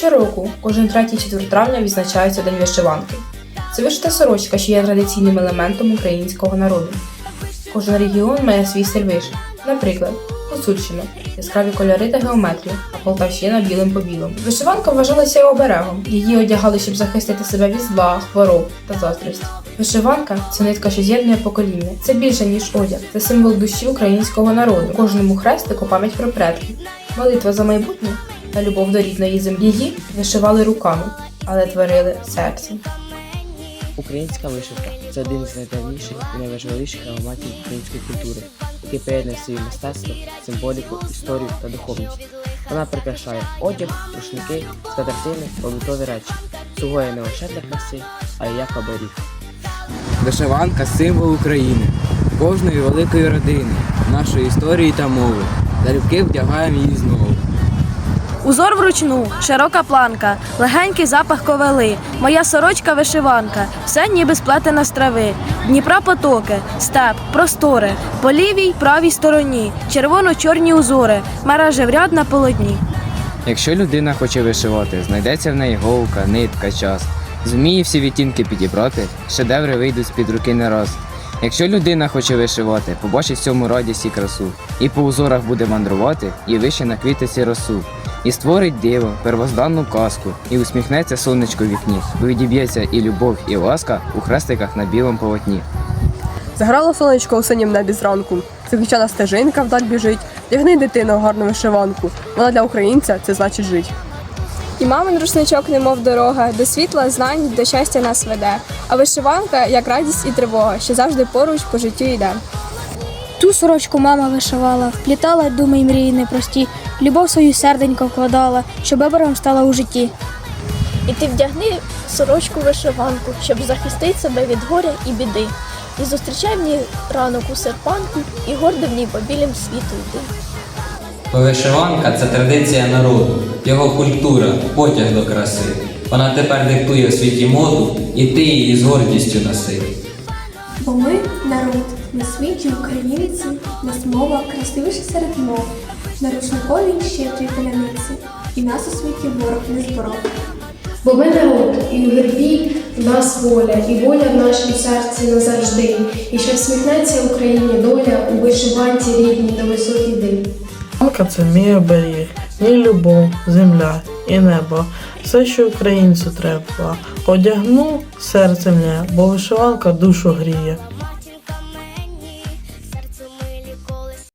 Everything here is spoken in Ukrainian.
Щороку, кожен третій четвер травня відзначається День вишиванки. Це вишита сорочка, що є традиційним елементом українського народу. Кожен регіон має свій стиль. Наприклад, Гуцульщина – яскраві кольори та геометрія, а Полтавщина білим по білому. Вишиванка вважалася оберегом. Її одягали, щоб захистити себе від зла, хвороб та заздрості. Вишиванка це нитка, що з'єднує покоління. Це більше ніж одяг. Це символ душі українського народу. Кожному хрестику пам'ять про предків, молитва за майбутнє та любов до рідної землі. Її вишивали руками, але творили серцем. Українська вишивка це один з найдавніших і найважливіших елементів української культури, який поєднує в собі мистецтво, символіку, історію та духовність. Вона прикрашає одяг, рушники, скатертини, побутові речі, слугує не лише для краси, а й як оберіг. Вишиванка символ України, кожної великої родини, нашої історії та мови. Залюбки вдягаємо її знову. Узор вручну, широка планка, легенький запах ковели, моя сорочка вишиванка, все ніби сплетена з трави. Дніпра потоки, степ, простори, по лівій, правій стороні, червоно-чорні узори, мережи в ряд на полотні. Якщо людина хоче вишивати, знайдеться в неї голка, нитка, час. Зуміє всі відтінки підібрати, шедеври вийдуть з-під руки не раз. Якщо людина хоче вишивати, побачить в цьому радість і красу, і по узорах буде мандрувати, і вище на квітиці росу, і створить диво, первозданну казку, і усміхнеться сонечко в вікні, бо відіб'ється і любов, і ласка у хрестиках на білому полотні. Заграло сонечко у синім небі зранку. Заквічана стежинка вдаль біжить. Тягни дитину гарну вишиванку. Вона для українця це значить жить. І мамин рушничок, немов дорога, до світла знань, до щастя нас веде. А вишиванка як радість і тривога, що завжди поруч по життю йде. Ту сорочку мама вишивала, вплітала думи й мрії непрості, любов свою серденько вкладала, щоб оберегом стала у житті. І ти вдягни сорочку вишиванку, щоб захистити себе від горя і біди. І зустрічай в ній ранок у серпанку, і гордо в ній по білім світу йди. Вишиванка це традиція народу, його культура, потяг до краси. Вона тепер диктує в світі моду, і ти її з гордістю носи. Бо ми народ, на світі українці, нас мова красивіша серед мов, на рушниковій щедрій поляниці, і нас у світі ворог не зборов. Бо ми народ, і у гербі в нас воля, і воля в нашому серці назавжди, і що всміхнеться Україні доля у вишиванці рідній до висот іди. Вишиванка це мій оберіг, мій любов, земля і небо. Все, що українцю треба. Одягну серце бо вишиванка душу гріє.